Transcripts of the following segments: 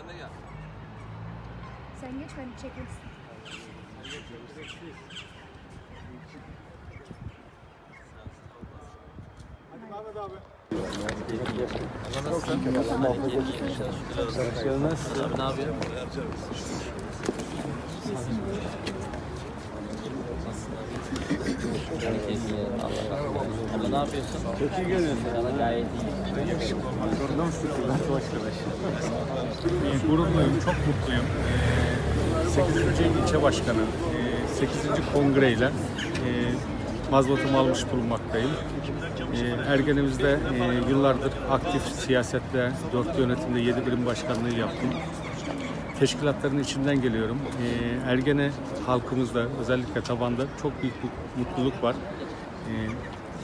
Sen de gel. Sen geç ben çekmek Abi ne yapıyor? Abla ne yapıyorsun? Çok iyi görünüyorsun. Valla gayet iyi. Ee, gururluyum, çok mutluyum. Ee, 8. ilçe başkanı, e, 8. kongreyle e, mazbatumu almış bulunmaktayım. Ergenimizde yıllardır aktif siyasette, dört yönetimde yedi birim başkanlığı yaptım. Teşkilatların içinden geliyorum. Ergene halkımızda özellikle tabanda çok büyük bir mutluluk var.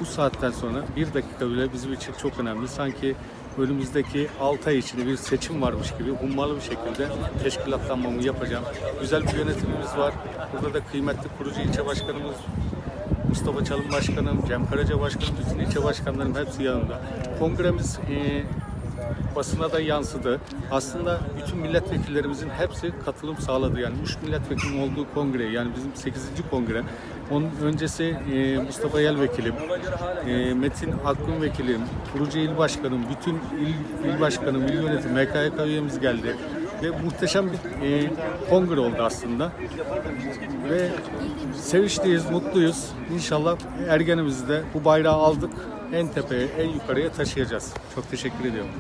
Bu saatten sonra bir dakika bile bizim için çok önemli. Sanki önümüzdeki 6 ay içinde bir seçim varmış gibi hummalı bir şekilde teşkilatlanmamı yapacağım. Güzel bir yönetimimiz var. Burada da kıymetli kurucu ilçe başkanımız Mustafa Çalın Başkanım, Cem Karaca Başkanım, bütün ilçe başkanlarım hepsi yanımda. Kongremiz e, basına da yansıdı. Aslında bütün milletvekillerimizin hepsi katılım sağladı. Yani 3 milletvekilinin olduğu kongre yani bizim 8. kongre. Onun öncesi e, Mustafa Yel vekilim, e, Metin Akgün vekilim, kurucu il başkanım, bütün il, il başkanım, il yönetim, MKYK üyemiz geldi. Ve muhteşem bir e, kongre oldu aslında. Ve sevinçliyiz, mutluyuz. İnşallah ergenimizi de bu bayrağı aldık. En tepeye, en yukarıya taşıyacağız. Çok teşekkür ediyorum.